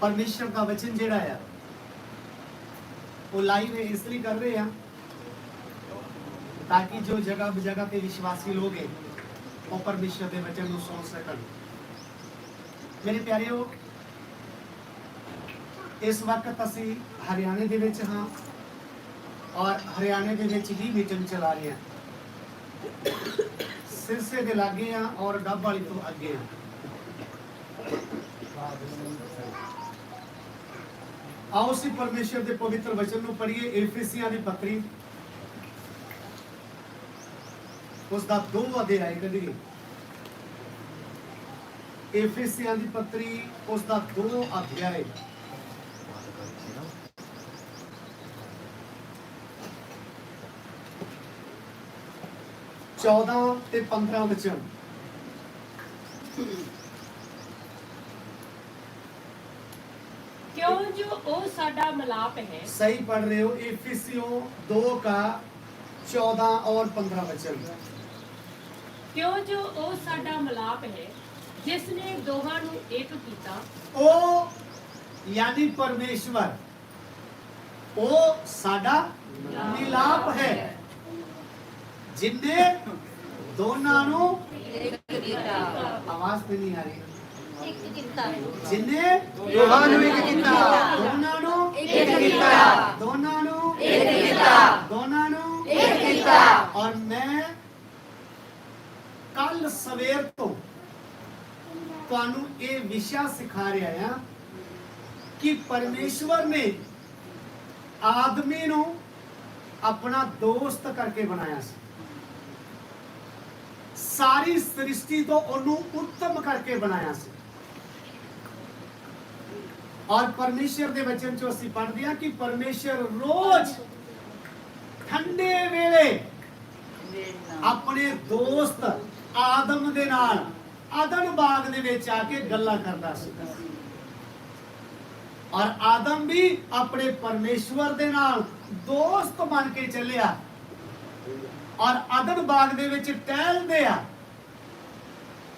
ਪਰਮੇਸ਼ਰ ਦਾ ਵਚਨ ਜਿਹੜਾ ਆ, ਉਹ ਲਾਈਵ ਇਸ ਲਈ ਕਰ ਰਹੇ ਆ ਤਾਂ ਕਿ ਜੋ ਜਗ੍ਹਾ ਜਗ੍ਹਾ ਤੇ ਵਿਸ਼ਵਾਸੀ ਲੋਕ ਹੈ, ਉਹ ਪਰਮੇਸ਼ਰ ਦੇ ਵਚਨ ਨੂੰ ਸੁਣ ਸਕਣ। ਮੇਰੇ ਪਿਆਰਿਓ, ਇਸ ਵਕਤ ਅਸੀਂ ਹਰਿਆਣੇ ਦੇ ਵਿੱਚ ਹਾਂ ਔਰ ਹਰਿਆਣੇ ਦੇ ਵਿੱਚ ਹੀ ਮੀਟਿੰਗ ਚਲਾ ਰਹੇ ਹਾਂ। ਸਿਰਸੇ ਦੇ ਲਾਗੇ ਆ ਔਰ ਡੱਬ ਵਾਲੀ ਤੋਂ ਅੱਗੇ ਆ ਆਓ ਅਸੀਂ ਪਰਮੇਸ਼ਰ ਦੇ ਪਵਿੱਤਰ ਵਚਨ ਨੂੰ ਪੜ੍ਹੀਏ ਐਫਸੀਆਂ ਦੀ ਪੱਤਰੀ ਉਸ ਦਾ ਦੋ ਅਧਿਆਇ ਕੱਢੀਏ। ਐਫਸੀਆਂ ਦੀ ਪੱਤਰੀ ਉਸ ਦਾ ਦੋ ਅਧਿਆਇ ਚੌਦਾਂ ਤੇ 15 ਵਚਨ। जो ओ साडा मलाप है सही पढ़ रहे हो एफिसियों दो का चौदह और पंद्रह वचन क्यों जो ओ साडा मलाप है जिसने दोहां ਨੂੰ ਇੱਕ ਕੀਤਾ ਉਹ ਯਾਨੀ ਪਰਮੇਸ਼ਵਰ ਉਹ ਸਾਡਾ ਮਿਲਾਪ ਹੈ ਜਿੰਨੇ ਦੋਨਾਂ ਨੂੰ ਆਵਾਜ਼ ਤੇ ਨਹੀਂ ਆ ਰਹੀ ਜਿੰਨੇ ਦੋਹਾਂ ਨੂੰ ਇੱਕ ਕੀਤਾ ਦੋਨਾਂ ਨੂੰ ਇੱਕ ਕੀਤਾ ਦੋਨਾਂ ਨੂੰ ਇੱਕ ਕੀਤਾ ਦੋਨਾਂ ਨੂੰ ਇੱਕ ਕੀਤਾ ਔਰ ਮੈਂ ਕੱਲ ਸਵੇਰ ਤੋਂ ਤੁਹਾਨੂੰ ਇਹ ਵਿਸ਼ਾ ਸਿਖਾ ਰਿਹਾ ਹਾਂ ਕਿ ਪਰਮੇਸ਼ਵਰ ਨੇ ਆਦਮੀ ਨੂੰ ਆਪਣਾ ਦੋਸਤ ਕਰਕੇ ਬਣਾਇਆ ਸੀ ਸਾਰੀ ਸ੍ਰਿਸ਼ਟੀ ਤੋਂ ਉਹਨੂੰ ਉੱਤਮ ਕਰਕੇ ਬਣਾਇਆ ਸੀ ਔਰ ਪਰਮੇਸ਼ਰ ਦੇ ਵਚਨ ਚੋਂ ਅਸੀਂ ਪੜ੍ਹਦੇ ਹਾਂ ਕਿ ਪਰਮੇਸ਼ਰ ਰੋਜ਼ ਠੰਡੇ ਵੇਲੇ ਆਪਣੇ ਦੋਸਤ ਆਦਮ ਦੇ ਨਾਲ ਆਦਮ ਬਾਗ ਦੇ ਵਿੱਚ ਆ ਕੇ ਗੱਲਾਂ ਕਰਦਾ ਸੀ। ਔਰ ਆਦਮ ਵੀ ਆਪਣੇ ਪਰਮੇਸ਼ਵਰ ਦੇ ਨਾਲ ਦੋਸਤ ਬਣ ਕੇ ਚੱਲਿਆ। ਔਰ ਆਦਮ ਬਾਗ ਦੇ ਵਿੱਚ ਟਹਿਲਦੇ ਆ।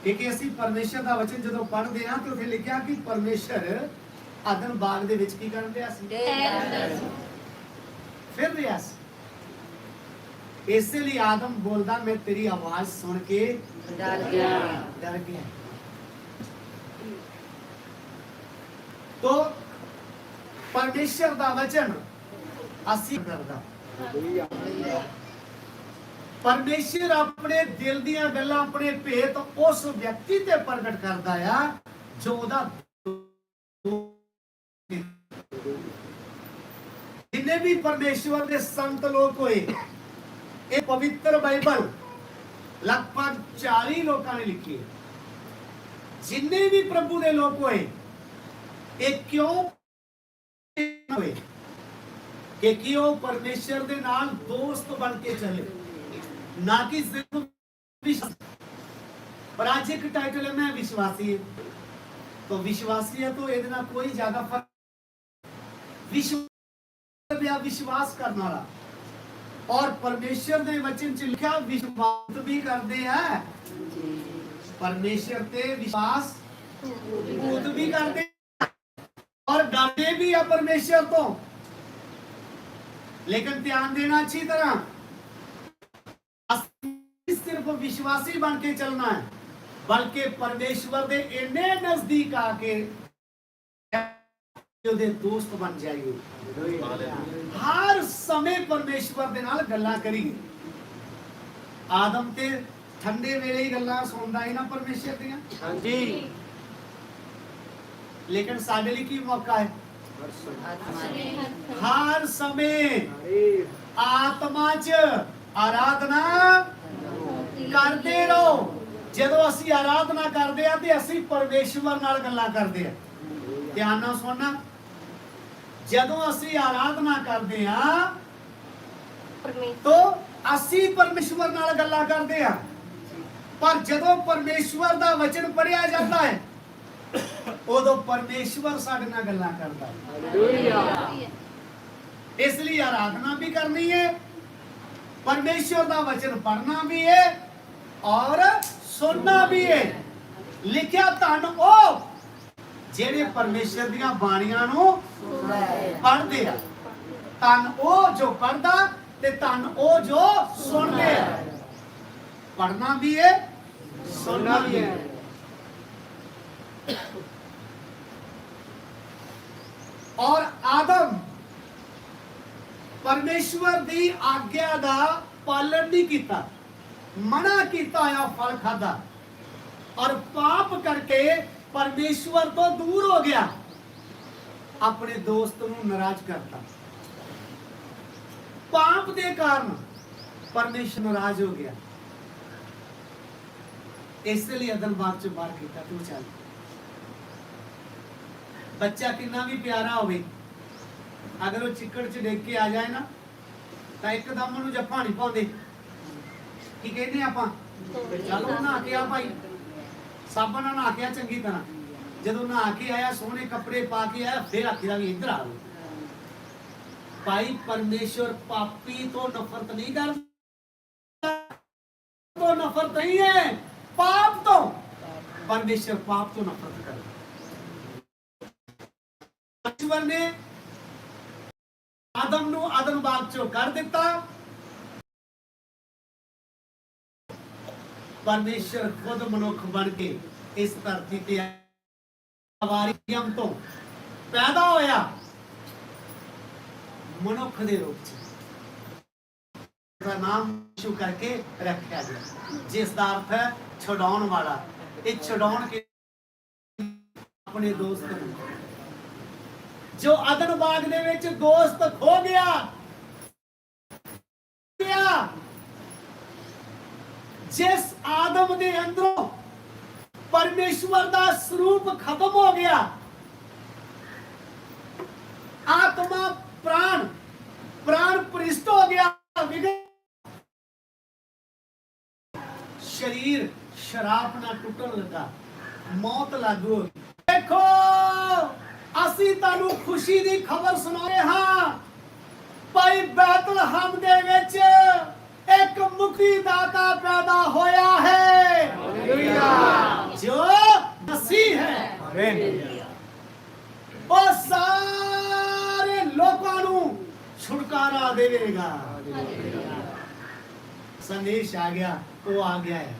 ਕਿ ਅਸੀਂ ਪਰਮੇਸ਼ਰ ਦਾ ਵਚਨ ਜਦੋਂ ਪੜ੍ਹਦੇ ਆ ਤੇ ਉੱਥੇ ਲਿਖਿਆ ਕਿ ਪਰਮੇਸ਼ਰ ਆਦਮ ਬਾਗ ਦੇ ਵਿੱਚ ਕੀ ਕਰਨ ਰਿਹਾ ਸੀ? ਫਿਰ ਰਿਹਾ ਸੀ। ਇਸੇ ਲਈ ਆਦਮ ਬੋਲਦਾ ਮੈਂ ਤੇਰੀ ਆਵਾਜ਼ ਸੁਣ ਕੇ ਡਰ ਗਿਆ। ਡਰ ਗਿਆ। ਤੋ ਪਰਮੇਸ਼ਰ ਦਾ ਵਚਨ ਅਸੀਂ ਕਰਦਾ ਪਰਮੇਸ਼ਰ ਆਪਣੇ ਦਿਲ ਦੀਆਂ ਗੱਲਾਂ ਆਪਣੇ ਭੇਤ ਉਸ ਵਿਅਕਤੀ ਤੇ ਪ੍ਰਗਟ ਕਰਦਾ ਆ ਜੋ ਉਹਦਾ ਜਿੰਨੇ ਵੀ ਪਰਮੇਸ਼ਵਰ ਦੇ ਸੰਤ ਲੋਕ ਹੋਏ ਇਹ ਪਵਿੱਤਰ ਬਾਈਬਲ ਲਗਭਗ 40 ਲੋਕਾਂ ਨੇ ਲਿਖੀ ਹੈ ਜਿੰਨੇ ਵੀ ਪ੍ਰਭੂ ਦੇ ਲੋਕ ਹੋਏ ਇਹ ਕਿਉਂ ਹੋਏ ਕਿ ਕਿ ਉਹ ਪਰਮੇਸ਼ਰ ਦੇ ਨਾਲ ਦੋਸਤ ਬਣ ਕੇ ਚੱਲੇ ਨਾ ਕਿ ਸਿਰਫ ਵਿਸ਼ਵਾਸ ਪਰ ਅੱਜ ਇੱਕ ਟਾਈਟਲ ਹੈ ਮੈਂ ਵਿਸ਼ਵਾਸੀ ਹਾਂ तो विश्वासी है तो ਇਹਦੇ ਨਾਲ ਕੋਈ ਜ਼ਿਆਦਾ ਫਰਕ ਵਿਸ਼ਵਾਸ या ਵਿਸ਼ਵਾਸ ਕਰਨ ਵਾਲਾ ਔਰ ਪਰਮੇਸ਼ਰ ਦੇ ਵਚਨ ਚ ਲਿਖਿਆ ਵਿਸ਼ਵਾਸ ਵੀ ਕਰਦੇ ਹੈ ਪਰਮੇਸ਼ਰ ਤੇ ਵਿਸ਼ਵਾਸ ਭੂਤ ਵੀ ਕਰਦੇ ਔਰ ਡਰਦੇ ਵੀ ਆ ਪਰਮੇਸ਼ਰ ਤੋਂ ਲੇਕਿਨ ਧਿਆਨ ਦੇਣਾ ਅੱਛੀ ਤਰ੍ਹਾਂ ਅਸੀਂ ਸਿਰਫ ਵਿਸ਼ਵਾਸੀ ਬਣ ਕੇ ਚੱਲਣਾ ਹੈ ਬਲਕਿ ਪਰਮੇਸ਼ਵਰ ਦੇ ਇੰਨੇ ਨਜ਼ਦੀਕ ਆ ਕੇ ਉਹਦੇ ਦੋਸਤ ਬਣ ਜਾਈਏ ਹਰ ਸਮੇਂ ਪਰਮੇਸ਼ਵਰ ਦੇ ਨਾਲ ਗੱਲਾਂ ਕਰੀਏ। ਆਦਮ ਤੇ ਠੰਡੇ ਵੇਲੇ ਹੀ ਗੱਲਾਂ ਸੁਣਦਾ ਹੀ ਨਾ ਪਰਮੇਸ਼ਰ ਦੀਆਂ। ਹਾਂਜੀ। ਲੇਕਿਨ ਸਾਡੇ ਲਈ ਕੀ ਮੌਕਾ ਹੈ? ਹਰ ਸਮੇਂ ਆਤਮਾ 'ਚ ਆਰਾਧਨਾ ਕਰਦੇ ਰਹੋ। ਜਦੋਂ ਅਸੀਂ ਆਰਾਧਨਾ ਕਰਦੇ ਆ ਤੇ ਅਸੀਂ ਪਰਮੇਸ਼ਵਰ ਨਾਲ ਗੱਲਾਂ ਕਰਦੇ ਆ ਧਿਆਨ ਨਾਲ ਸੁਣਨਾ। ਜਦੋਂ ਅਸੀਂ ਆਰਾਧਨਾ ਕਰਦੇ ਆ ਤੋ ਅਸੀਂ ਪਰਮੇਸ਼ਵਰ ਨਾਲ ਗੱਲਾਂ ਕਰਦੇ ਆ ਪਰ ਜਦੋਂ ਪਰਮੇਸ਼ਵਰ ਦਾ ਵਚਨ ਪੜਿਆ ਜਾਂਦਾ ਹੈ ਉਦੋਂ ਪਰਮੇਸ਼ਵਰ ਸਾਡੇ ਨਾਲ ਗੱਲਾਂ ਕਰਦਾ ਹੈ। ਇਸ ਲਈ ਆਰਾਧਨਾ ਵੀ ਕਰਨੀ ਹੈ ਪਰਮੇਸ਼ਵਰ ਦਾ ਵਚਨ ਪੜਨਾ ਵੀ ਹੈ ਔਰ ਸੁਣਨਾ ਵੀ ਹੈ। ਲਿਖਿਆ ਧੰਨ ਉਹ ਜਿਹੜੇ ਪਰਮੇਸ਼ਰ ਦੀਆਂ ਬਾਣੀਆਂ ਨੂੰ ਪੜ੍ਹਦੇ ਆ ਤਨ ਉਹ ਜੋ ਪੜ੍ਹਦਾ ਤੇ ਤਨ ਉਹ ਜੋ ਸੁਣਦੇ ਆ। ਪੜ੍ਹਨਾ ਵੀ ਹੈ ਸੁਣਨਾ ਵੀ ਹੈ ਔਰ ਆਦਮ ਪਰਮੇਸ਼ਵਰ ਦੀ ਆਗਿਆ ਦਾ ਪਾਲਣ ਨਹੀਂ ਕੀਤਾ। ਮਨਾ ਕੀਤਾ ਆ, ਫਲ ਖਾਦਾ ਔਰ ਪਾਪ ਕਰਕੇ ਪਰਮੇਸ਼ਵਰ ਤੋਂ ਦੂਰ ਹੋ ਗਿਆ। ਆਪਣੇ ਦੋਸਤ ਨੂੰ ਨਾਰਾਜ਼ ਕਰਤਾ। ਪਾਪ ਦੇ ਕਾਰਨ ਪਰਮੇਸ਼ਰ ਨਾਰਾਜ਼ ਹੋ ਗਿਆ। ਇਸ ਲਈ ਅਦਲ ਬਾਗ ਚ ਬਾਹਰ ਕੀਤਾ ਤੂੰ ਚੱਲ। ਬੱਚਾ ਕਿੰਨਾ ਵੀ ਪਿਆਰਾ ਹੋਵੇ ਅਗਰ ਉਹ ਚਿੱਕੜ ਚ ਡਿੱਗ ਕੇ ਆ ਜਾਏ ਨਾ ਤਾਂ ਇੱਕਦਮ ਉਹਨੂੰ ਜੱਫਾ ਨਹੀਂ ਪਾਉਂਦੇ। ਕੀ ਕਹਿੰਦੇ ਆਪਾਂ? ਚਲੋ ਨਹਾ ਕੇ ਆ ਭਾਈ। ਸਾਬਣ ਨਾਲ ਨਹਾ ਕੇ ਆ ਚੰਗੀ ਤਰ੍ਹਾਂ। ਜਦੋਂ ਨਹਾ ਕੇ ਆਇਆ ਸੋਹਣੇ ਕੱਪੜੇ ਪਾ ਕੇ ਆਇਆ, ਫਿਰ ਆਖੀਦਾ ਵੀ ਇੱਧਰ ਆ ਭਾਈ ਪਰਮੇਸ਼ਵਰ ਪਾਪੀ ਤੋਂ ਨਫ਼ਰਤ ਨਹੀਂ ਕਰਦਾ ਤੋਂ ਨਫ਼ਰਤ ਨਹੀਂ ਹੈ। ਪਾਪ ਤੋਂ। ਪਰਮੇਸ਼ਵਰ ਪਾਪ ਤੋਂ ਨਫ਼ਰਤ ਕਰਦਾ। ਪਰਮੇਸ਼ਵਰ ਨੇ ਆਦਮ ਨੂੰ ਆਦਮ ਬਾਗ ਚੋਂ ਕਰ ਦਿੱਤਾ। ਪਰਮੇਸ਼ਰ ਖੁਦ ਮਨੁੱਖ ਬਣ ਕੇ ਇਸ ਧਰਤੀ ਤੇ ਆਵਾਰੀਅਮ ਤੋਂ ਪੈਦਾ ਹੋਇਆ। ਮਨੁੱਖ ਦੇ ਰੂਪ ਚ। ਦਾ ਨਾਮ ਯਿਸੂ ਕਰਕੇ ਰੱਖਿਆ ਗਿਆ। ਜਿਸ ਦਾ ਅਰਥ ਹੈ ਛਡਾਉਣ ਵਾਲਾ। ਇਹ ਛਡਾਉਣ ਕੇ ਆਪਣੇ ਦੋਸਤ ਨੂੰ। ਜੋ ਅਦਨ ਬਾਗ ਦੇ ਵਿੱਚ ਦੋਸਤ ਖੋ ਗਿਆ। ਗਿਆ। ਜਿਸ ਆਦਮ ਦੇ ਅੰਦਰੋਂ ਪਰਮੇਸ਼ਵਰ ਦਾ ਸਰੂਪ ਖਤਮ ਹੋ ਗਿਆ, ਆਤਮਾ ਪ੍ਰਾਣ ਪ੍ਰਾਣ ਪ੍ਰਿਸ਼ਟ ਹੋ ਗਿਆ, ਵਿਗੜ ਸਰੀਰ ਸ਼ਰਾਬ ਨਾਲ ਟੁੱਟਣ ਲੱਗਾ, ਮੌਤ ਲਾਗੂ ਹੋ ਗਈ। ਦੇਖੋ, ਅਸੀਂ ਤੁਹਾਨੂੰ ਖੁਸ਼ੀ ਦੀ ਖਬਰ ਸੁਣਾਉਂਦੇ ਹਾਂ, ਭਾਈ ਬੈਤਲਹਮ ਦੇ ਵਿੱਚ ਇੱਕ ਮੁਕਤੀ ਦਾਤਾ ਪੈਦਾ ਹੋਇਆ ਹੈ। ਜੋ ਮਸੀਹ ਹੈ। ਉਹ ਸਾਰੇ ਲੋਕਾਂ ਨੂੰ ਛੁਟਕਾਰਾ ਦੇਵੇਗਾ। ਸੰਦੇਸ਼ ਆ ਗਿਆ ਉਹ ਆ ਗਿਆ ਹੈ।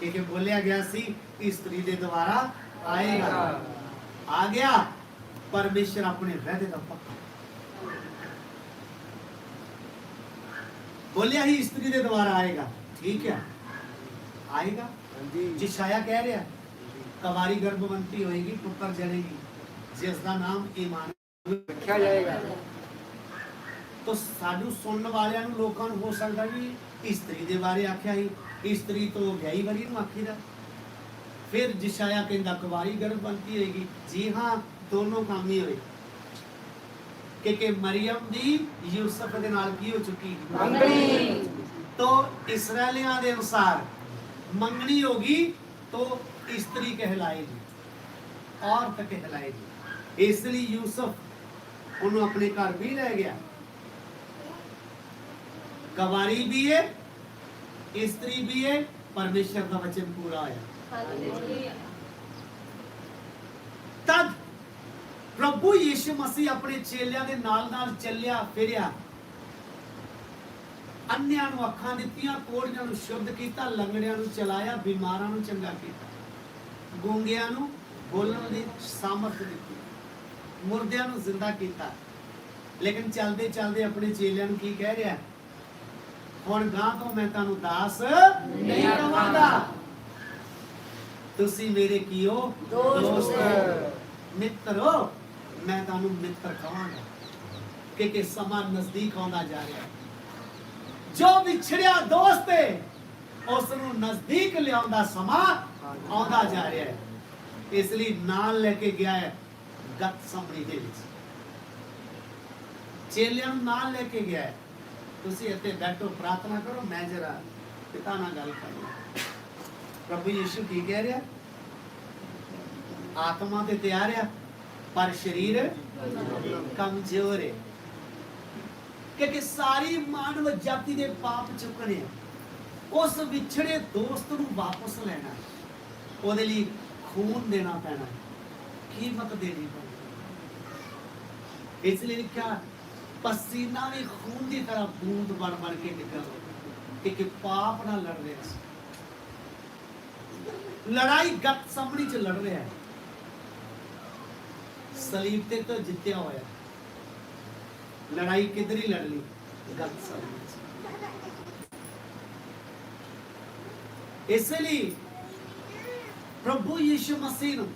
ਕਿ ਕਿ ਬੋਲਿਆ ਗਿਆ ਸੀ ਇਸਤਰੀ ਦੇ ਦੁਆਰਾ ਆਏਗਾ। ਆ ਗਿਆ ਪਰਮੇਸ਼ਰ ਆਪਣੇ ਵਾਅਦੇ ਦਾ ਪੱਕਾ। ਬੋਲਿਆ ਹੀ ਇਸਤਰੀ ਦੇ ਦੁਆਰਾ ਆਏਗਾ। ਠੀਕ ਹੈ। ਆਏਗਾ। ਜਿਸ਼ਾਇਆ ਕਹਿ ਰਿਹਾ ਕਵਾਰੀ ਗਰਭਵੰਤੀ ਹੋਏਗੀ ਪੁੱਤਰ ਜਨੇਗੀ। ਜਿਸ ਦਾ ਨਾਮ ਈਮਾਨ ਰੱਖਿਆ ਜਾਏਗਾ ਤੋ ਸਾਨੂੰ ਸੁਣਨ ਵਾਲਿਆਂ ਨੂੰ ਲੋਕਾਂ ਨੂੰ ਹੋ ਸਕਦਾ ਵੀ ਇਸਤਰੀ ਦੇ ਬਾਰੇ ਆਖਿਆ ਹੀ ਇਸਤਰੀ ਤੋਂ ਵਿਆਹੀ ਵਾਲੀ ਨੂੰ ਆਖੀਦਾ। ਫਿਰ ਜਿਸ਼ਾਇਆ ਕਹਿੰਦਾ ਕੁਵਾਰੀ ਗਰਭਵੰਤੀ ਹੋਏਗੀ ਜੀ ਹਾਂ ਦੋਨੋਂ ਕੰਮ ਹੀ ਹੋਏ। ਕਿ ਕਿ ਮਰੀਮ ਦੀ ਯੂਸਫ ਦੇ ਨਾਲ ਕੀ ਹੋ ਚੁੱਕੀ ਮੰਗਣੀ तो इसराइलियों के अनुसार मंगनी होगी तो स्त्री कहलाएगी औरत कहलाएगी इसलिए यूसुफ उन्होंने अपने घर भी रह गया कवारी भी है स्त्री भी है परमेश्वर का वचन पूरा होया तद ਪ੍ਰਭੂ ਯੀਸ਼ੂ ਮਸੀਹ ਆਪਣੇ ਚੇਲਿਆਂ ਦੇ ਨਾਲ-ਨਾਲ ਚੱਲਿਆ ਫਿਰਿਆ। ਅੰਨਿਆਂ ਨੂੰ ਅੱਖਾਂ ਦਿੱਤੀਆਂ ਕੋੜੀਆਂ ਨੂੰ ਸ਼ੁੱਧ ਕੀਤਾ ਲੰਗੜਿਆਂ ਨੂੰ ਚਲਾਇਆ ਬਿਮਾਰਾਂ ਨੂੰ ਚੰਗਾ ਕੀਤਾ। ਗੂੰਗਿਆਂ ਨੂੰ ਬੋਲਣ ਦੀ ਸਮਰਥ ਦਿੱਤੀ। ਮੁਰਦਿਆਂ ਨੂੰ ਜ਼ਿੰਦਾ ਕੀਤਾ। ਲੇਕਿਨ ਚਲਦੇ ਚਲਦੇ ਆਪਣੇ ਚੇਲਿਆਂ ਨੂੰ ਕੀ ਕਹਿ ਰਿਹਾ? ਹੁਣ ਗਾਂ ਤੋਂ ਮੈਂ ਤੁਹਾਨੂੰ ਦਾਸ ਨਹੀਂ ਕਹਾਂਗਾ। ਤੁਸੀਂ ਮੇਰੇ ਕੀਓ ਦੋਸਤ ਮਿੱਤਰੋ। ਮੈਂ ਤੁਹਾਨੂੰ ਮਿੱਤਰ ਕਹਾਂਗਾ ਕਿ ਕਿ ਸਮਾਂ ਨਜ਼ਦੀਕ ਆਉਂਦਾ ਜਾ ਰਿਹਾ ਜੋ ਵਿਛੜਿਆ ਦੋਸਤ ਹੈ ਉਸ ਨੂੰ ਨਜ਼ਦੀਕ ਲਿਆਉਂਦਾ ਸਮਾਂ ਆਉਂਦਾ ਜਾ ਰਿਹਾ ਹੈ। ਇਸ ਲਈ ਨਾਲ ਲੈ ਕੇ ਗਿਆ ਹੈ ਗਤ ਸੰਭਲੀ ਦੇ ਵਿੱਚ। ਚੇਲਿਆਂ ਨੂੰ ਨਾਲ ਲੈ ਕੇ ਗਿਆ ਹੈ। ਤੁਸੀਂ ਇੱਥੇ ਬੈਠੋ, ਪ੍ਰਾਰਥਨਾ ਕਰੋ, ਮੈਂ ਜਰਾ ਪਿਤਾ ਨਾਲ ਗੱਲ ਕਰਾਂ ਪ੍ਰਭੂ ਯੀਸ਼ੂ ਕੀ ਕਹਿ ਰਿਹਾ? ਆਤਮਾ ਤੇ ਤਿਆਰ ਆ। ਪਰ ਸਰੀਰ ਕਮਜ਼ੋਰ ਹੈ। ਕਿਉਂਕਿ ਸਾਰੀ ਮਾਨਵ ਜਾਤੀ ਦੇ ਪਾਪ ਚੁੱਕਣੇ ਉਸ ਵਿਛੜੇ ਦੋਸਤ ਨੂੰ ਵਾਪਸ ਲੈਣਾ ਉਹਦੇ ਲਈ ਖੂਨ ਦੇਣਾ ਪੈਣਾ ਕੀਮਤ ਦੇਣੀ ਪੈਣੀ ਇਸ ਲਈ ਲਿਖਿਆ, ਪਸੀਨਾ ਵੀ ਖੂਨ ਦੀ ਤਰ੍ਹਾਂ ਬੂੰਦ ਬਣ ਬਣ ਕੇ ਨਿਕਲ ਕਿ ਕਿ ਪਾਪ ਨਾਲ ਲੜ ਰਿਹਾ ਸੀ। ਲੜਾਈ ਗੱਤ ਸਾਹਮਣੇ ਚ ਲੜ ਰਿਹਾ ਹੈ। ਸਲੀਬ ਤੇ ਤਾਂ ਜਿੱਤਿਆ ਹੋਇਆ। ਲੜਾਈ ਕਿੱਧਰ ਹੀ ਲੜ ਲਈ? ਗੱਤ ਸਾਹਮਣੇ ਇਸ ਲਈ ਪ੍ਰਭੂ ਯੀਸ਼ੂ ਮਸੀਹ ਨੂੰ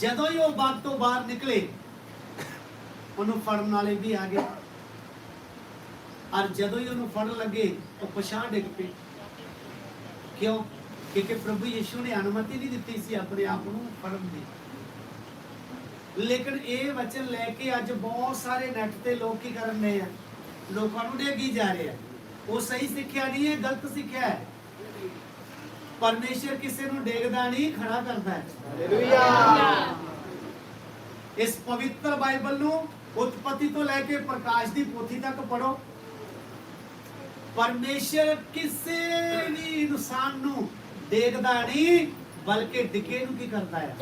ਜਦੋਂ ਹੀ ਉਹ ਬਾਗ ਤੋਂ ਬਾਹਰ ਨਿਕਲੇ, ਉਹਨੂੰ ਫੜਨ ਵਾਲੇ ਵੀ ਆ ਗਏ। ਔਰ ਜਦੋਂ ਹੀ ਉਹਨੂੰ ਫੜਨ ਲੱਗੇ, ਉਹ ਪਛਾਣ ਡਿੱਗ ਪਏ। ਕਿਉਂ? ਕਿਉਂਕਿ ਪ੍ਰਭੂ ਯੀਸ਼ੂ ਨੇ ਅਨੁਮਤੀ ਨਹੀਂ ਦਿੱਤੀ ਸੀ ਆਪਣੇ ਆਪ ਨੂੰ ਫੜਨ ਦੀ। ਲੇਕਿਨ ਇਹ ਵਚਨ ਲੈ ਕੇ ਅੱਜ ਬਹੁਤ ਸਾਰੇ ਨੈਟ ਤੇ ਲੋਕ ਕੀ ਕਰਨ ਨੇ ਆ? ਲੋਕਾਂ ਨੂੰ ਡੇਗੀ ਜਾ ਰਹੇ ਆ। ਉਹ ਸਹੀ ਸਿੱਖਿਆ ਨਹੀਂ ਹੈ, ਗਲਤ ਸਿੱਖਿਆ ਹੈ। ਪਰਮੇਸ਼ਰ ਕਿਸੇ ਨੂੰ ਡੇਗਦਾ ਨਹੀਂ, ਖੜਾ ਕਰਦਾ ਹੈ। ਹਾਲੇਲੂਇਆ ਇਸ ਪਵਿੱਤਰ ਬਾਈਬਲ ਨੂੰ ਉਤਪਤੀ ਤੋਂ ਲੈ ਕੇ ਪ੍ਰਕਾਸ਼ ਦੀ ਪੋਥੀ ਤੱਕ ਪੜੋ ਪਰਮੇਸ਼ਰ ਕਿਸੇ ਵੀ ਇਨਸਾਨ ਨੂੰ ਦੇਖਦਾ ਨਹੀਂ ਬਲਕਿ ਡਿੱਗੇ ਨੂੰ ਕੀ ਕਰਦਾ ਹੈ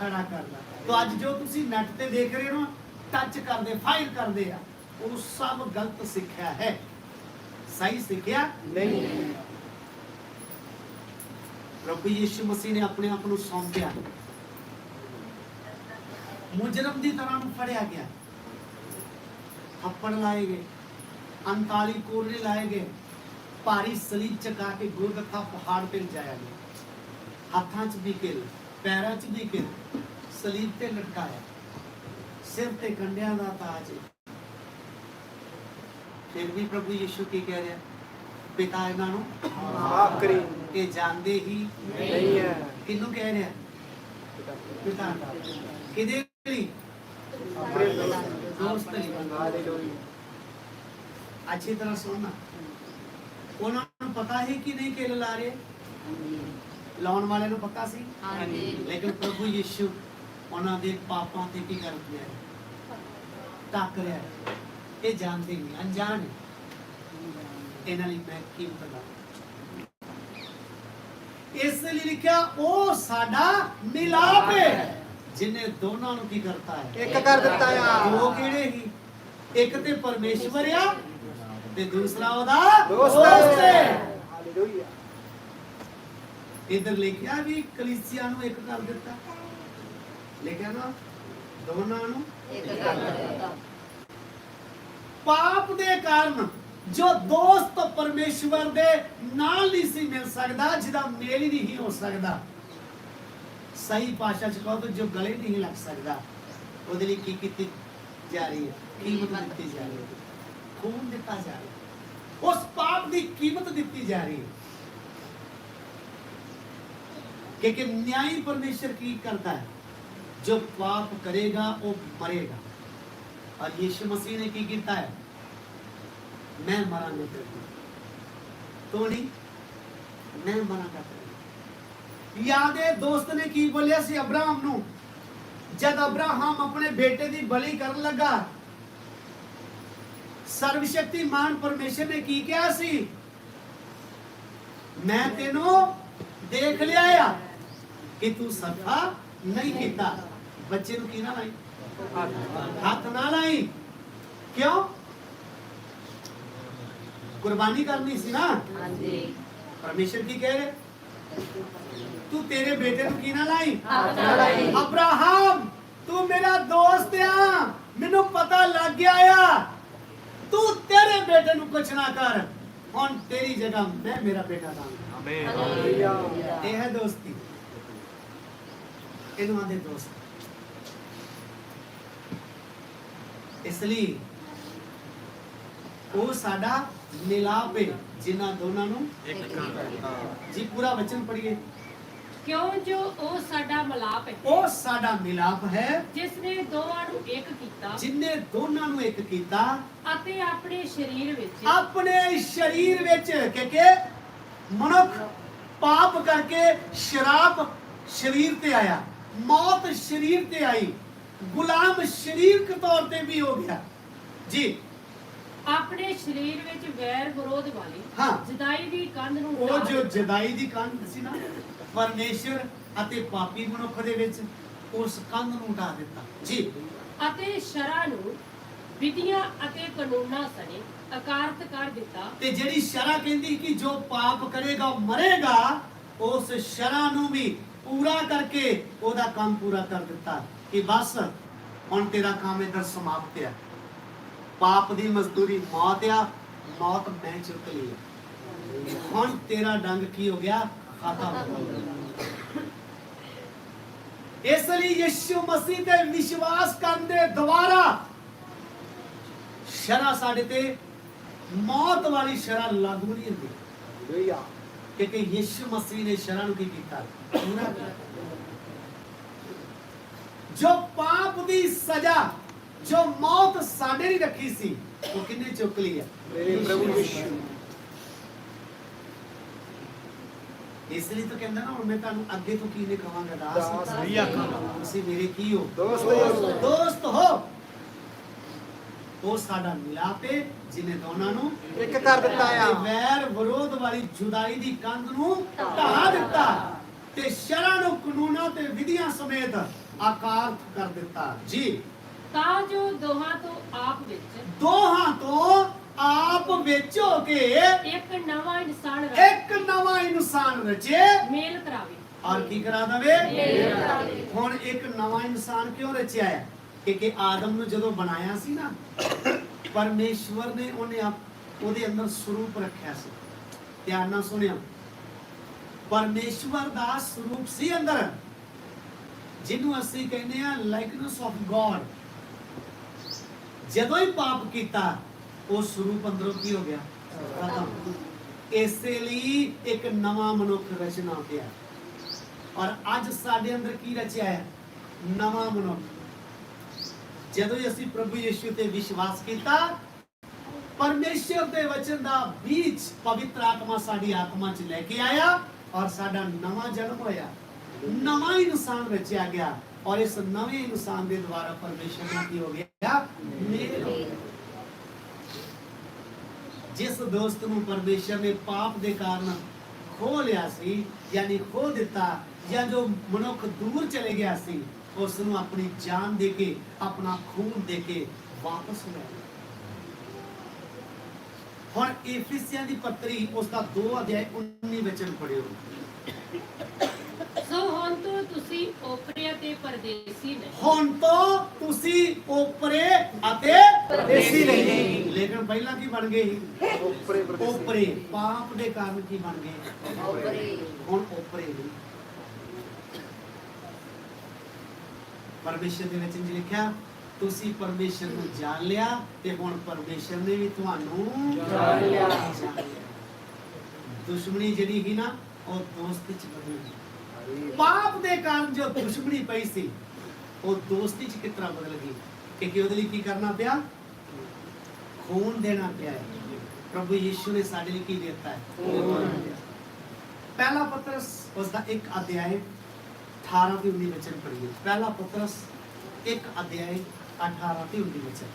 ਖੜਾ ਕਰਦਾ ਤਾਂ ਅੱਜ ਜੋ ਤੁਸੀਂ ਨੈਟ ਤੇ ਦੇਖ ਰਹੇ ਹੋ ਟੱਚ ਕਰਦੇ ਫਾਇਰ ਕਰਦੇ ਆ ਉਹ ਸਭ ਗਲਤ ਸਿੱਖਿਆ ਹੈ। ਸਹੀ ਸਿੱਖਿਆ ਨਹੀਂ ਪ੍ਰਭੂ ਯੀਸ਼ੂ ਮਸੀਹ ਨੇ ਆਪਣੇ ਆਪ ਨੂੰ ਸੌਂਪਿਆ। ਮੁਜਰਮ ਦੀ ਤਰ੍ਹਾਂ ਨੂੰ ਫੜਿਆ ਗਿਆ। ਥੱਪੜ ਲਾਏ ਗਏ। 39 ਕੋਲੇ ਲਾਏ ਗਏ। ਭਾਰੀ ਸਲੀਬ ਚਕਾ ਕੇ ਗੋਲਗੱਥਾ ਪਹਾੜ ਤੇ ਲਿਜਾਇਆ ਗਿਆ। ਹੱਥਾਂ 'ਚ ਵੀ ਕਿਲ ਪੈਰਾਂ 'ਚ ਵੀ ਕਿਲ ਸਲੀਬ ਤੇ ਲਟਕਾਇਆ। ਸਿਰ ਤੇ ਕੰਡਿਆਂ ਦਾ ਤਾਜ। ਫਿਰ ਵੀ ਪ੍ਰਭੂ ਯੀਸ਼ੂ ਕੀ ਕਹਿ ਰਿਹਾ? ਪਿਤਾ ਇਹਨਾਂ ਨੂੰ ਮਾਫ ਕਰੀ ਇਹ ਜਾਣਦੇ ਹੀ ਨਹੀਂ ਹੈ। ਕਿਹਨੂੰ ਕਹਿ ਰਿਹਾ? ਪਿਤਾ ਕਿਹਦੇ ਲਈ? ਆਪਣੇ ਦੋਸਤ ਲਈ। ਹਾਲੇਲੂਇਆ ਅੱਛੀ ਤਰ੍ਹਾਂ ਸੁਣਨਾ। ਉਹਨਾਂ ਨੂੰ ਪਤਾ ਹੈ ਕਿ ਨਹੀਂ ਕਿਲ ਲਾ ਰਹੇ? ਲਾਉਣ ਵਾਲੇ ਨੂੰ ਪਤਾ ਸੀ? ਲੇਕਿਨ ਪ੍ਰਭੂ ਯੀਸ਼ੂ ਉਹਨਾਂ ਦੇ ਪਾਪਾਂ ਤੇ ਕੀ ਕਰ ਰਿਹਾ ਟੱਕ ਰਿਹਾ। ਇਹ ਜਾਣਦੇ ਨਹੀਂ ਅਣਜਾਣ। ਇਹਨਾਂ ਲਈ ਮੈਂ ਕੀ ਬਤਾ ਇਸ ਲਈ ਲਿਖਿਆ ਉਹ ਸਾਡਾ ਮਿਲਾਪ ਹੈ। ਜਿਨੇ ਦੋਨਾਂ ਨੂੰ ਕੀ ਕਰਤਾ ਹੈ? ਇੱਕ ਕਰ ਦਿੱਤਾ ਉਹ ਆ ਕਿਹੜੇ ਹੀ ਇੱਕ ਤੇ ਪਰਮੇਸ਼ਵਰ ਆ ਤੇ ਦੂਸਰਾ ਉਹਦਾ ਦੋਸਤ। ਹੈ ਹਾਲੇਲੂਇਆ। ਇਧਰ ਲਿਖਿਆ ਵੀ ਕਲੀਸਿਆ ਨੂੰ ਇੱਕ ਕਰ ਦਿੱਤਾ। ਲਿਖਿਆ ਨਾ ਦੋਨਾਂ ਨੂੰ ਪਾਪ ਦੇ ਕਾਰਨ ਜੋ ਦੋਸਤ ਪਰਮੇਸ਼ਵਰ ਦੇ ਨਾਲ ਨਹੀਂ ਸੀ ਮਿਲ ਸਕਦਾ ਜਿਹਦਾ ਮੇਲ ਹੀ ਨਹੀਂ ਹੋ ਸਕਦਾ। ਸਹੀ ਭਾਸ਼ਾ ਚ ਕਹੋ ਤਾਂ ਜੋ ਗਲੇ ਨਹੀਂ ਲੱਗ ਸਕਦਾ। ਉਹਦੇ ਲਈ ਕੀ ਕੀਤੀ ਜਾ ਰਹੀ ਹੈ? ਕੀਮਤ ਦਿੱਤੀ ਜਾ ਰਹੀ ਹੈ? ਖੂਨ ਦਿੱਤਾ ਜਾ ਰਿਹਾ ਹੈ ਉਸ ਪਾਪ ਦੀ ਕੀਮਤ ਦਿੱਤੀ ਜਾ ਰਹੀ ਹੈ क्योंकि न्यायी परमेश्वर की करता है जो पाप करेगा वो मरेगा और यीशु मसीह ने की किया है मैं मरांगा तेरे तो नहीं मैं मरांगा तेरे याद है दोस्त ने की बोलिया सी अब्राहम ਨੂੰ ਜਦ ਅਬਰਾਹਮ ਆਪਣੇ ਬੇਟੇ ਦੀ ਬਲੀ ਕਰਨ ਲੱਗਾ ਸਰਵਸ਼ਕਤੀਮਾਨ ਪਰਮੇਸ਼ਰ ਨੇ ਕੀ ਕਿਹਾ ਸੀ ਮੈਂ ਤੈਨੂੰ ਦੇਖ ਲਿਆ ਆ ਕਿ ਤੂੰ ਸਫਾ ਨਹੀਂ ਕੀਤਾ ਬੱਚੇ ਨੂੰ ਕੀ ਨਾ ਲਾਈ ਹੱਥ ਨਾ ਲਾਈ ਕਿਉਂ ਕੁਰਬਾਨੀ ਕਰਨੀ ਸੀ ਨਾ ਪਰਮੇਸ਼ਰ ਕੀ ਕਹਿ ਰਿਹਾ ਤੂੰ ਤੇਰੇ ਬੇਟੇ ਨੂੰ ਕੀ ਨਾ ਲਾਈ ਅਬਰਾਹਮ ਤੂੰ ਮੇਰਾ ਦੋਸਤ ਆ ਮੈਨੂੰ ਪਤਾ ਲੱਗ ਗਿਆ ਆ ਤੂੰ ਤੇਰੇ ਬੇਟੇ ਨੂੰ ਕੁਛ ਨਾ ਕਰ। ਹੁਣ ਤੇਰੀ ਜਗ੍ਹਾ ਮੈਂ ਮੇਰਾ ਬੇਟਾ ਦਾਂਗਾ। ਹਾਲੇਲੂਇਆ ਇਹ ਹੈ ਦੋਸਤੀ। ਇਹਨੂੰ ਆਂਦੇ ਦੋਸਤ। ਇਸ ਲਈ ਉਹ ਸਾਡਾ ਮਿਲਾਪ ਹੈ ਜਿਨ੍ਹਾਂ ਦੋਨਾਂ ਨੂੰ ਜੀ ਪੂਰਾ ਵਚਨ ਪੜ੍ਹੀਏ। ਕਿਉਂ ਜੋ ਉਹ ਸਾਡਾ ਮਲਾਪ ਹੈ? ਉਹ ਸਾਡਾ ਮਿਲਾਪ ਹੈ। ਜਿਸ ਨੇ ਦੋਵਾਂ ਨੂੰ ਇੱਕ ਕੀਤਾ। ਜਿਨੇ ਦੋਨਾਂ ਨੂੰ ਇੱਕ ਕੀਤਾ। ਅਤੇ ਆਪਣੇ ਸਰੀਰ ਵਿੱਚ। ਆਪਣੇ ਸਰੀਰ ਵਿੱਚ ਕਿਉਂਕਿ ਮਨੁੱਖ ਪਾਪ ਕਰਕੇ ਸ਼ਰਾਬ ਸਰੀਰ ਤੇ ਆਇਆ ਮੌਤ ਸਰੀਰ ਤੇ ਆਈ ਗੁਲਾਮ ਸਰੀਰਕ ਤੌਰ ਤੇ ਵੀ ਹੋ ਗਿਆ। ਜੀ। ਆਪਣੇ ਸਰੀਰ ਵਿੱਚ ਵੈਰ ਵਿਰੋਧ ਵਾਲੀ ਹਾਂ। ਜਦਾਈ ਦੀ ਕੰਧ ਨੂੰ ਉਹ ਜੋ ਜਦਾਈ ਦੀ ਕੰਧ ਸੀ ਨਾ ਪਰਮੇਸ਼ਰ ਅਤੇ ਪਾਪੀ ਮਨੁੱਖ ਦੇ ਵਿੱਚ ਉਸ ਕੰਧ ਨੂੰ ਉਡਾ ਦਿੱਤਾ। ਜੀ। ਅਤੇ ਸ਼ਰਾਂ ਨੂੰ ਵਿਧੀਆਂ ਅਤੇ ਕਾਨੂੰਨਾਂ ਸਣੇ ਅਕਾਰਤ ਕਰ ਦਿੱਤਾ। ਤੇ ਜਿਹੜੀ ਸ਼ਰਾ ਕਹਿੰਦੀ ਕਿ ਜੋ ਪਾਪ ਕਰੇਗਾ ਉਹ ਮਰੇਗਾ ਉਸ ਸ਼ਰਾ ਨੂੰ ਵੀ ਪੂਰਾ ਕਰਕੇ ਉਹਦਾ ਕੰਮ ਪੂਰਾ ਕਰ ਦਿੱਤਾ। ਕਿ ਬਸ ਹੁਣ ਤੇਰਾ ਕੰਮ ਇਧਰ ਸਮਾਪਤ ਹੈ। ਪਾਪ ਦੀ ਮਜ਼ਦੂਰੀ ਮੌਤ ਆ ਮੌਤ ਮੈਂ ਚੁੱਕ ਲਈ। ਹੁਣ ਤੇਰਾ ਡੰਗ ਕੀ ਹੋ ਗਿਆ? ਗਿਆ ਇਸ ਲਈ ਯਿਸੂ ਮਸੀਹ ਤੇ ਵਿਸ਼ਵਾਸ ਕਰਨ ਦੇ ਦੁਆਰਾ ਸ਼ਰਾ ਸਾਡੇ ਤੇ ਮੌਤ ਵਾਲੀ ਸ਼ਰਾ ਲਾਗੂ ਨਹੀਂ ਹੁੰਦੀ। ਹਾਲੇਲੂਇਆ ਕਿਉਂਕਿ ਯਿਸੂ ਮਸੀਹ ਨੇ ਸ਼ਰਾ ਨੂੰ ਕੀ ਕੀਤਾ? ਪੂਰਾ ਜੋ ਪਾਪ ਦੀ ਸਜ਼ਾ ਜੋ ਮੌਤ ਸਾਡੇ ਲਈ ਰੱਖੀ ਸੀ ਉਹ ਕਿੰਨੇ ਚੁੱਕ ਲਈ ਹੈ? ਮੇਰੇ ਪ੍ਰਭੂ ਯਿਸੂ। ਇਸ ਲਈ ਤਾਂ ਕਹਿੰਦਾ ਨਾ ਹੁਣ ਮੈਂ ਤੁਹਾਨੂੰ ਅੱਗੇ ਤੋਂ ਕੀ ਕਹਾਂਗਾ ਦਾਸ ਦਾਸ ਨਹੀਂ ਆਖਾਂਗਾ। ਤੁਸੀਂ ਮੇਰੇ ਕੀ ਹੋ? ਦੋਸਤ ਹੋ। ਦੋਸਤ ਹੋ। ਉਹ ਸਾਡਾ ਮਿਲਾਪੇ ਜਿਨੇ ਦੋਨਾਂ ਨੂੰ ਇੱਕ ਕਰ ਦਿੱਤਾ ਆ। ਵੈਰ ਵਿਰੋਧ ਵਾਲੀ ਜੁਦਾਈ ਦੀ ਕੰਧ ਨੂੰ ਢਾਹ ਦਿੱਤਾ ਤੇ ਸ਼ਰਾਂ ਨੂੰ ਕਾਨੂੰਨਾਂ ਤੇ ਵਿਧੀਆਂ ਸਮੇਤ ਆਕਾਰ ਕਰ ਦਿੱਤਾ। ਜੀ। ਤਾਂ ਜੋ ਦੋਹਾਂ ਤੋਂ ਆਪ ਵਿੱਚ ਦੋਹਾਂ ਤੋਂ ਆਪ ਵਿੱਚ ਹੋ ਕੇ ਇੱਕ ਨਵਾਂ ਇਨਸਾਨ ਰਚ ਇੱਕ ਨਵਾਂ ਇਨਸਾਨ ਰਚੇ। ਮੇਲ ਕਰਾਵੇ। ਔਰ ਕੀ ਕਰਾ ਦਵੇ? ਮੇਲ ਕਰਾਵੇ ਹੁਣ ਇੱਕ ਨਵਾਂ ਇਨਸਾਨ ਕਿਉਂ ਰਚਿਆ ਹੈ? ਕਿਉਂਕਿ ਆਦਮ ਨੂੰ ਜਦੋਂ ਬਣਾਇਆ ਸੀ ਨਾ ਪਰਮੇਸ਼ਵਰ ਨੇ ਉਹਨੇ ਆਪ ਉਹਦੇ ਅੰਦਰ ਸਰੂਪ ਰੱਖਿਆ ਸੀ। ਧਿਆਨ ਨਾਲ ਸੁਣਿਓ। ਪਰਮੇਸ਼ਵਰ ਦਾ ਸਰੂਪ ਸੀ ਅੰਦਰ। ਜਿਹਨੂੰ ਅਸੀਂ ਕਹਿੰਦੇ ਆ ਲਾਈਕਨੈਸ ਆਫ ਗੋਡ ਜਦੋਂ ਹੀ ਪਾਪ ਕੀਤਾ ਉਹ ਸਰੂਪ ਅੰਦਰੋਂ ਕੀ ਹੋ ਗਿਆ ਖਤਮ ਇਸੇ ਲਈ ਇੱਕ ਨਵਾਂ ਮਨੁੱਖ ਰਚਨਾ ਪਿਆ ਔਰ ਅੱਜ ਸਾਡੇ ਅੰਦਰ ਕੀ ਰਚਿਆ ਹੈ ਨਵਾਂ ਮਨੁੱਖ ਜਦੋਂ ਹੀ ਅਸੀਂ ਪ੍ਰਭੂ ਯਿਸੂ ਤੇ ਵਿਸ਼ਵਾਸ ਕੀਤਾ ਪਰਮੇਸ਼ਰ ਦੇ ਵਚਨ ਦਾ ਬੀਜ ਪਵਿੱਤਰ ਆਤਮਾ ਸਾਡੀ ਆਤਮਾ 'ਚ ਲੈ ਕੇ ਆਇਆ ਔਰ ਸਾਡਾ ਨਵਾਂ ਜਨਮ ਹੋਇਆ ਨਵਾਂ ਇਨਸਾਨ ਰਚਿਆ ਗਿਆ ਔਰ ਇਸ ਨਵੇਂ ਇਨਸਾਨ ਦੇ ਦੁਆਰਾ ਪਰਮੇਸ਼ਰ ਨਾਲ ਕੀ ਹੋ ਗਿਆ ਮੇਲ ਹੋ ਗਿਆ। ਜਿਸ ਦੋਸਤ ਨੂੰ ਪਰਮੇਸ਼ਰ ਨੇ ਪਾਪ ਦੇ ਕਾਰਨ ਖੋ ਲਿਆ ਸੀ, ਯਾਨੀ ਖੋ ਦਿੱਤਾ, ਜਾਂ ਜੋ ਮਨੁੱਖ ਦੂਰ ਚਲੇ ਗਿਆ ਸੀ ਉਸ ਨੂੰ ਆਪਣੀ ਜਾਨ ਦੇ ਕੇ, ਆਪਣਾ ਖੂਨ ਦੇ ਕੇ ਵਾਪਸ ਲੈ ਲਿਆ। ਹੁਣ ਇਫਿਸੀਆਂ ਦੀ ਪੱਤਰੀ ਉਸ ਦਾ 2 ਅਧਿਆਇ 19 ਵਚਨ ਪੜਿਓ ਸੋ ਹੁਣ ਤੋਂ ਤੁਸੀਂ ਓਪਰੇ ਅਤੇ ਪਰਦੇਸੀ ਨਹੀਂ। ਹੁਣ ਤੋਂ ਤੁਸੀਂ ਓਪਰੇ ਅਤੇ ਪਰਦੇਸੀ ਨਹੀਂ। ਲੇਕਿਨ ਪਹਿਲਾਂ ਕੀ ਬਣ ਗਏ ਸੀ? ਉਪਰੇ ਪ੍ਰਦੇਸੀ। ਓਪਰੇ ਪਾਪ ਦੇ ਕਾਰਨ ਕੀ ਬਣ ਗਏ? ਹੁਣ ਓਪਰੇ ਨਹੀਂ। ਪਰਮੇਸ਼ਰ ਦੇ ਵਿੱਚ ਇੰਜ ਲਿਖਿਆ ਤੁਸੀਂ ਪਰਮੇਸ਼ਰ ਨੂੰ ਜਾਣ ਲਿਆ ਤੇ ਹੁਣ ਪਰਮੇਸ਼ਰ ਨੇ ਵੀ ਤੁਹਾਨੂੰ ਜਾਣ ਲਿਆ। ਦੁਸ਼ਮਣੀ ਜਿਹੜੀ ਸੀ ਨਾ ਉਹ ਦੋਸਤੀ ਚ ਬਦਲ ਗਈ ਪਾਪ ਦੇ ਕਾਰਨ ਜੋ ਦੁਸ਼ਮਣੀ ਪਈ ਸੀ, ਉਹ ਦੋਸਤੀ ਚ ਕਿਸ ਬਦਲ ਗਈ? ਕਿਉਂਕਿ ਉਹਦੇ ਲਈ ਕੀ ਕਰਨਾ ਪਿਆ? ਖੂਨ ਦੇਣਾ ਪਿਆ ਪ੍ਰਭੂ ਯੀਸ਼ੂ ਨੇ ਸਾਡੇ ਲਈ ਕੀ ਦਿੱਤਾ ਹੈ? ਪਹਿਲਾ ਪਤਰਸ ਉਸ ਦਾ ਇੱਕ ਅਧਿਆਇ 18 ਤੇ 19 ਵਚਨ ਪੜ੍ਹੀਏ। ਪਹਿਲਾ ਪਤਰਸ ਇੱਕ ਅਧਿਆਇ 18 ਤੇ 19 ਵਚਨ।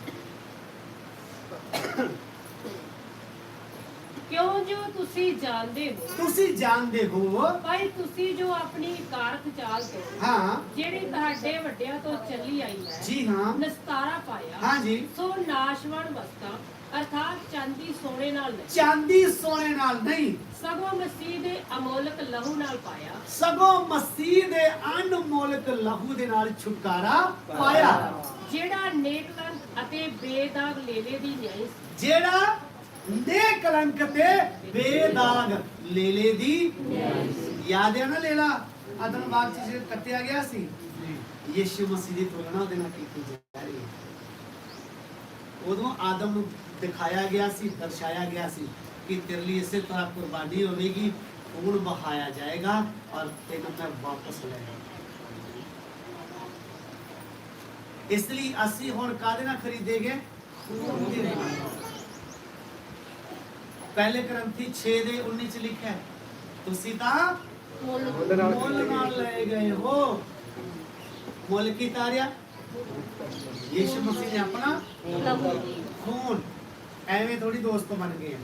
ਕਿਉਂ ਜੋ ਤੁਸੀਂ ਜਾਣਦੇ ਹੋ? ਤੁਸੀਂ ਜਾਣਦੇ ਹੋ। ਭਾਈ ਤੁਸੀਂ ਜੋ ਆਪਣੀ ਕਾਰਕ ਚਾਲ ਤੋਂ ਹਾਂ। ਜਿਹੜੀ ਤੁਹਾਡੇ ਵੱਡਿਆਂ ਤੋਂ ਚੱਲੀ ਆਈ ਹੈ ਜੀ ਹਾਂ। ਨਸਤਾਰਾ ਪਾਇਆ ਹਾਂ ਜੀ। ਸੋ ਨਾਸ਼ਵਣ ਵਸਤਾਂ ਅਰਥਾਤ ਚਾਂਦੀ ਸੋਨੇ ਨਾਲ ਨਹੀਂ। ਚਾਂਦੀ ਸੋਨੇ ਨਾਲ ਨਹੀਂ। ਸਗੋਂ ਮਸੀਹ ਦੇ ਅਮੋਲਕ ਲਹੂ ਨਾਲ ਪਾਇਆ। ਸਗੋਂ ਮਸੀਹ ਦੇ ਅਨਮੋਲਕ ਲਹੂ ਦੇ ਨਾਲ ਛੁਟਕਾਰਾ ਪਾਇਆ। ਜਿਹੜਾ ਨੇਕ ਕੰਤ ਅਤੇ ਬੇਦਾਗ ਲੇਲੇ ਦੀ ਨਿਆਈ। ਜਿਹੜਾ ਨੇਕਲੰਕ ਤੇ? ਬੇਦਾਗ ਲੇਲੇ ਦੀ ਯਾਦ ਹੈ ਨਾ ਲੇਲਾ? ਅਦਨ ਬਾਗ ਚ ਯਿਸੂ ਮਸੀਹ ਦੀ ਤੁਲਨਾ ਉਹਦੇ ਨਾਲ ਕੀਤੀ ਜਾ ਰਹੀ ਹੈ। ਉਦੋਂ ਆਦਮ ਨੂੰ ਦਿਖਾਇਆ ਗਿਆ ਸੀ, ਦਰਸਾਇਆ ਗਿਆ ਸੀ ਕਿ ਤੇਰੇ ਲਈ ਇਸੇ ਤਰ੍ਹਾਂ ਕੁਰਬਾਨੀ ਹੋਵੇਗੀ, ਖੂਨ ਬਹਾਇਆ ਜਾਏਗਾ ਔਰ ਤੈਨੂੰ ਮੈਂ ਵਾਪਸ ਲੈ ਇਸ ਲਈ ਅਸੀਂ ਹੁਣ ਕਾਹਦੇ ਨਾਲ ਖਰੀਦੇਗੇ ਖੂਨ ਦੇ ਨਾਲ ਪਹਿਲੇ ਗ੍ਰੰਥੀ 6 ਦੇ 19 ਚ ਲਿਖਿਆ ਤੁਸੀਂ ਤਾਂ ਮੁੱਲ ਨਾਲ ਲਏ ਗਏ ਹੋ। ਮੁੱਲ ਕੀ ਤਾਰਿਆ ਯਿਸੂ ਮਸੀਹ ਨੇ ਆਪਣਾ ਖੂਨ। ਐਵੇਂ ਥੋੜੀ ਦੋਸਤ ਬਣ ਗਏ।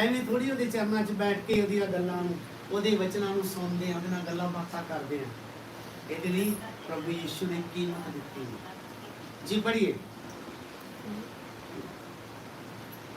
ਐਵੇਂ ਥੋੜੀ ਉਹਦੇ ਚਰਨਾਂ 'ਚ ਬੈਠ ਕੇ ਉਹਦੀਆਂ ਗੱਲਾਂ ਨੂੰ ਉਹਦੇ ਵਚਨਾਂ ਨੂੰ ਸੁਣਦੇ ਆ ਉਹਦੇ ਨਾਲ ਗੱਲਾਂ ਬਾਤਾਂ ਕਰਦੇ ਆ। ਇਹਦੇ ਲਈ ਪ੍ਰਭੂ ਯੀਸ਼ੂ ਨੇ ਕੀਮਤ ਦਿੱਤੀ ਜੀ ਪੜ੍ਹੀਏ।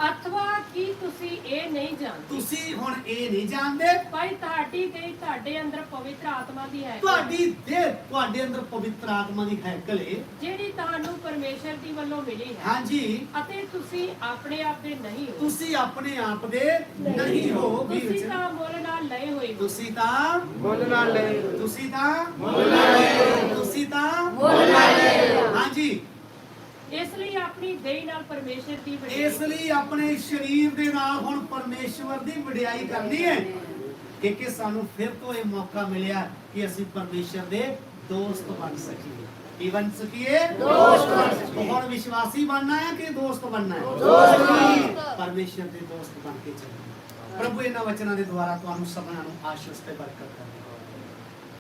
ਅਥਵਾ ਕੀ ਤੁਸੀਂ ਇਹ ਨਹੀਂ ਜਾਣਦੇ ਤੁਸੀਂ ਹੁਣ ਇਹ ਨਹੀਂ ਜਾਣਦੇ ਭਾਈ ਤੁਹਾਡੀ ਦੇ ਤੁਹਾਡੇ ਅੰਦਰ ਪਵਿੱਤਰ ਆਤਮਾ ਦੀ ਹੈ ਤੁਹਾਡੀ ਦੇਹ ਤੁਹਾਡੇ ਅੰਦਰ ਪਵਿੱਤਰ ਆਤਮਾ ਦੀ ਹੈਕਲ ਹੈ ਜਿਹੜੀ ਤੁਹਾਨੂੰ ਪਰਮੇਸ਼ਰ ਦੀ ਵੱਲੋਂ ਮਿਲੀ ਹੈ ਹਾਂਜੀ ਅਤੇ ਤੁਸੀਂ ਆਪਣੇ ਆਪ ਦੇ ਨਹੀਂ ਹੋ ਤੁਸੀਂ ਆਪਣੇ ਆਪ ਦੇ ਨਹੀਂ ਹੋ ਤੁਸੀਂ ਤਾਂ ਮੁੱਲ ਨਾਲ ਲਏ ਹੋਏ ਹੋ ਤੁਸੀਂ ਤਾਂ ਮੁੱਲ ਨਾਲ ਲੈ ਤੁਸੀਂ ਤਾਂ ਤੁਸੀਂ ਤਾਂ ਹਾਂਜੀ ਇਸ ਲਈ ਆਪਣੀ ਦੇਹ ਨਾਲ ਪਰਮੇਸ਼ਰ ਦੀ ਵਡਿਆਈ ਇਸ ਲਈ ਆਪਣੇ ਸਰੀਰ ਦੇ ਨਾਲ ਹੁਣ ਪਰਮੇਸ਼ਵਰ ਦੀ ਵਡਿਆਈ ਕਰਨੀ ਹੈ ਕਿਉਂਕਿ ਸਾਨੂੰ ਫਿਰ ਤੋਂ ਇਹ ਮੌਕਾ ਮਿਲਿਆ ਕਿ ਅਸੀਂ ਪਰਮੇਸ਼ਰ ਦੇ ਦੋਸਤ ਬਣ ਸਕੀਏ। ਕੀ ਬਣ ਸਕੀਏ? ਦੋਸਤ ਬਣ ਸਕੀਏ। ਹੁਣ ਵਿਸ਼ਵਾਸੀ ਬਣਨਾ ਹੈ ਕਿ ਦੋਸਤ ਬਣਨਾ ਹੈ? ਦੋਸਤ ਪਰਮੇਸ਼ਰ ਦੇ ਦੋਸਤ ਬਣ ਕੇ ਚੱਲਣਾ ਪ੍ਰਭੂ ਇਹਨਾਂ ਵਚਨਾਂ ਦੇ ਦੁਆਰਾ ਤੁਹਾਨੂੰ ਸਭਨਾਂ ਨੂੰ ਆਸ਼ੀਸ਼ ਤੇ ਬਰਕਤ ਕਰੇ